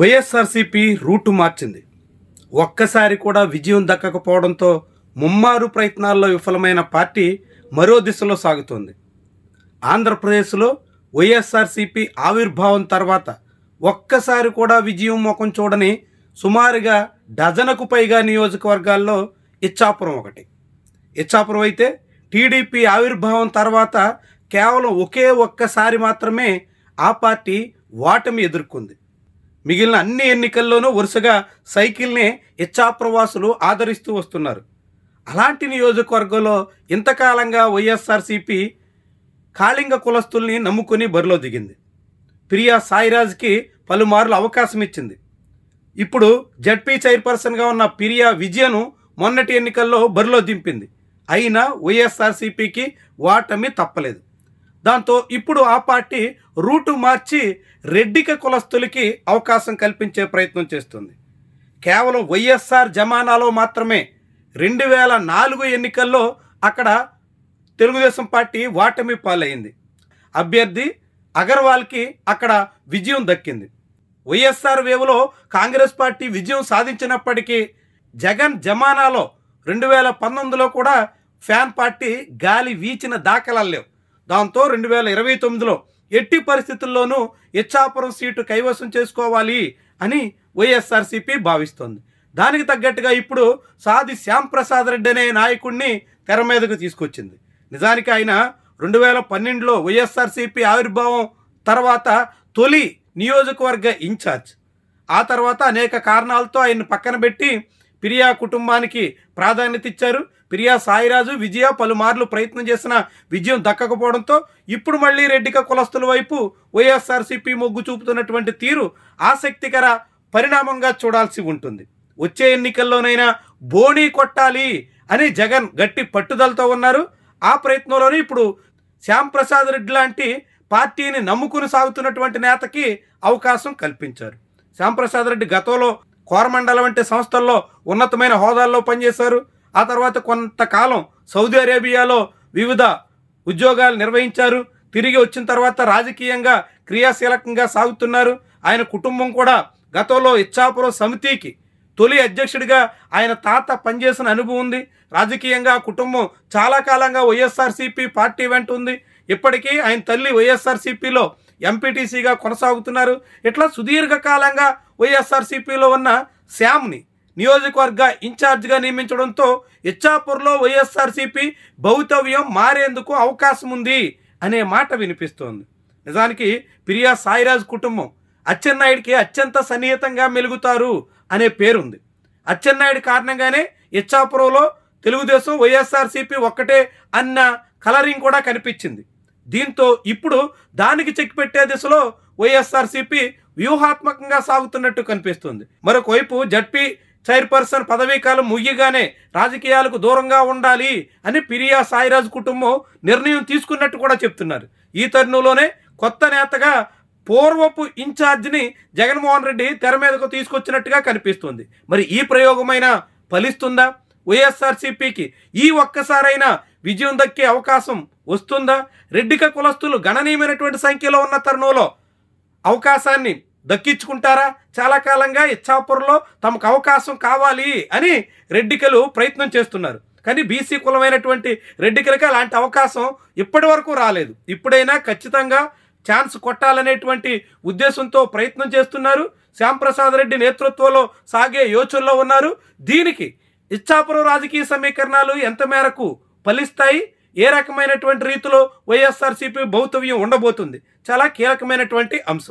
YSRCP route మార్చింది. ఒక్కసారి కూడా విజయం దక్కకపోవడంతో ముమ్మారు ప్రయత్నాల్లో విఫలమైన పార్టీ మరో దిశలో సాగుతోంది. ఆంధ్రప్రదేశ్లో వైఎస్ఆర్సీపీ ఆవిర్భావం తర్వాత ఒక్కసారి కూడా విజయం ముఖం చూడని సుమారుగా డజనకు పైగా నియోజకవర్గాల్లో ఇచ్చాపురం ఒకటి. ఇచ్చాపురం అయితే టీడీపీ ఆవిర్భావం తర్వాత కేవలం ఒకే ఒక్కసారి మాత్రమే ఆ పార్టీ ఓటమి ఎదుర్కొంది. మిగిలిన అన్ని ఎన్నికల్లోనూ వరుసగా సైకిల్ని ఇచ్చాప్రవాసులు ఆదరిస్తూ వస్తున్నారు. అలాంటి నియోజకవర్గంలో ఇంతకాలంగా వైఎస్ఆర్సీపీ కాళింగ కులస్తుల్ని నమ్ముకుని బరిలో దిగింది. ప్రియా సాయిరాజ్కి పలుమార్లు అవకాశం ఇచ్చింది ఇప్పుడు జడ్పీ చైర్పర్సన్గా ఉన్న ప్రియా విజయను మొన్నటి ఎన్నికల్లో బరిలో దింపింది. అయినా వైఎస్ఆర్సీపీకి వాటమి తప్పలేదు. దాంతో ఇప్పుడు ఆ పార్టీ రూటు మార్చి రెడ్డిక కులస్తులకి అవకాశం కల్పించే ప్రయత్నం చేస్తుంది. కేవలం వైఎస్ఆర్ జమానాలో మాత్రమే రెండు వేల నాలుగు ఎన్నికల్లో అక్కడ తెలుగుదేశం పార్టీ వాటమి పాలైంది. అభ్యర్థి అగర్వాల్కి అక్కడ విజయం దక్కింది. వైఎస్ఆర్ వేవ్లో కాంగ్రెస్ పార్టీ విజయం సాధించినప్పటికీ జగన్ జమానాలో రెండు వేల పంతొమ్మిదిలో కూడా ఫ్యాన్ పార్టీ గాలి వీచిన దాఖలాలు లేవు. దాంతో రెండు వేల ఇరవై తొమ్మిదిలో ఎట్టి పరిస్థితుల్లోనూ ఇచ్చాపురం సీటు కైవసం చేసుకోవాలి అని వైఎస్ఆర్సీపీ భావిస్తోంది. దానికి తగ్గట్టుగా ఇప్పుడు సాది శ్యాంప్రసాద్ రెడ్డి అనే నాయకుడిని తెర మీదకు తీసుకొచ్చింది. నిజానికి ఆయన రెండు వేల పన్నెండులో వైఎస్ఆర్సీపీ ఆవిర్భావం తర్వాత తొలి నియోజకవర్గ ఇన్ఛార్జ్. ఆ తర్వాత అనేక కారణాలతో ఆయన్ని పక్కన పెట్టి ప్రియా కుటుంబానికి ప్రాధాన్యత ఇచ్చారు ప్రియా సాయిరాజు విజయ పలుమార్లు ప్రయత్నం చేసిన విజయం దక్కకపోవడంతో ఇప్పుడు మళ్ళీ రెడ్డిక కులస్తుల వైపు వైఎస్ఆర్సీపీ మొగ్గు చూపుతున్నటువంటి తీరు ఆసక్తికర పరిణామంగా చూడాల్సి ఉంటుంది. వచ్చే ఎన్నికల్లోనైనా బోణీ కొట్టాలి అని జగన్ గట్టి పట్టుదలతో ఉన్నారు. ఆ ప్రయత్నంలోనే ఇప్పుడు శ్యాంప్రసాద్ రెడ్డి లాంటి పార్టీని నమ్ముకుని సాగుతున్నటువంటి నేతకి అవకాశం కల్పించారు. శ్యాంప్రసాద్ రెడ్డి గతంలో కోరమండలం వంటి సంస్థల్లో ఉన్నతమైన హోదాల్లో పనిచేశారు. ఆ తర్వాత కొంతకాలం సౌదీ అరేబియాలో వివిధ ఉద్యోగాలు నిర్వహించారు. తిరిగి వచ్చిన తర్వాత రాజకీయంగా క్రియాశీలకంగా సాగుతున్నారు. ఆయన కుటుంబం కూడా గతంలో ఇచ్చాపురం సమితికి తొలి అధ్యక్షుడిగా ఆయన తాత పనిచేసిన అనుభవం ఉంది. రాజకీయంగా ఆ కుటుంబం చాలా కాలంగా వైఎస్ఆర్సీపీ పార్టీ వెంట ఉంది. ఇప్పటికీ ఆయన తల్లి వైఎస్ఆర్సీపీలో ఎంపీటీసీగా కొనసాగుతున్నారు. ఇట్లా సుదీర్ఘకాలంగా వైఎస్ఆర్సీపీలో ఉన్న శ్యామ్ని నియోజకవర్గ ఇన్ఛార్జ్గా నియమించడంతో ఇచ్చాపూర్లో వైఎస్ఆర్సీపీ భౌతవ్యం మారేందుకు అవకాశం ఉంది అనే మాట వినిపిస్తోంది. నిజానికి ప్రియా సాయిరాజ్ కుటుంబం అచ్చెన్నాయుడికి అత్యంత సన్నిహితంగా మెలుగుతారు అనే పేరుంది. అచ్చెన్నాయుడు కారణంగానే ఇచ్చాపురంలో తెలుగుదేశం వైఎస్ఆర్సీపీ ఒక్కటే అన్న కలరింగ్ కూడా కనిపించింది. దీంతో ఇప్పుడు దానికి చెక్ పెట్టే దిశలో వైఎస్ఆర్సీపీ వ్యూహాత్మకంగా సాగుతున్నట్టు కనిపిస్తుంది. మరొక వైపు జడ్పీ చైర్పర్సన్ పదవీ కాలం ముగియగానే రాజకీయాలకు దూరంగా ఉండాలి అని పిరియా సాయిరాజ్ కుటుంబం నిర్ణయం తీసుకున్నట్టు కూడా చెప్తున్నారు. ఈ తరుణంలోనే కొత్త నేతగా పూర్వపు ఇన్ఛార్జిని జగన్మోహన్ రెడ్డి తెర మీదకు తీసుకొచ్చినట్టుగా కనిపిస్తుంది. మరి ఈ ప్రయోగమైనా ఫలిస్తుందా? వైఎస్ఆర్సీపీకి ఈ ఒక్కసారైనా విజయం దక్కే అవకాశం వస్తుందా? రెడ్డిక కులస్తులు గణనీయమైనటువంటి సంఖ్యలో ఉన్న తరుణంలో అవకాశాన్ని దక్కించుకుంటారా? చాలా కాలంగా ఇచ్చాపురంలో తమకు అవకాశం కావాలి అని రెడ్డికలు ప్రయత్నం చేస్తున్నారు. కానీ బీసీ కులమైనటువంటి రెడ్డికలకి అలాంటి అవకాశం ఇప్పటి వరకు రాలేదు. ఇప్పుడైనా ఖచ్చితంగా ఛాన్స్ కొట్టాలనేటువంటి ఉద్దేశంతో ప్రయత్నం చేస్తున్నారు. శ్యాంప్రసాద్ రెడ్డి నేతృత్వంలో సాగే యోచనలో ఉన్నారు. దీనికి ఇచ్చాపురం రాజకీయ సమీకరణాలు ఎంత మేరకు ఫలిస్తాయి. ఏ రకమైనటువంటి రీతిలో వైఎస్ఆర్సీపీ భౌతవ్యం ఉండబోతుంది? చాలా కీలకమైనటువంటి అంశం.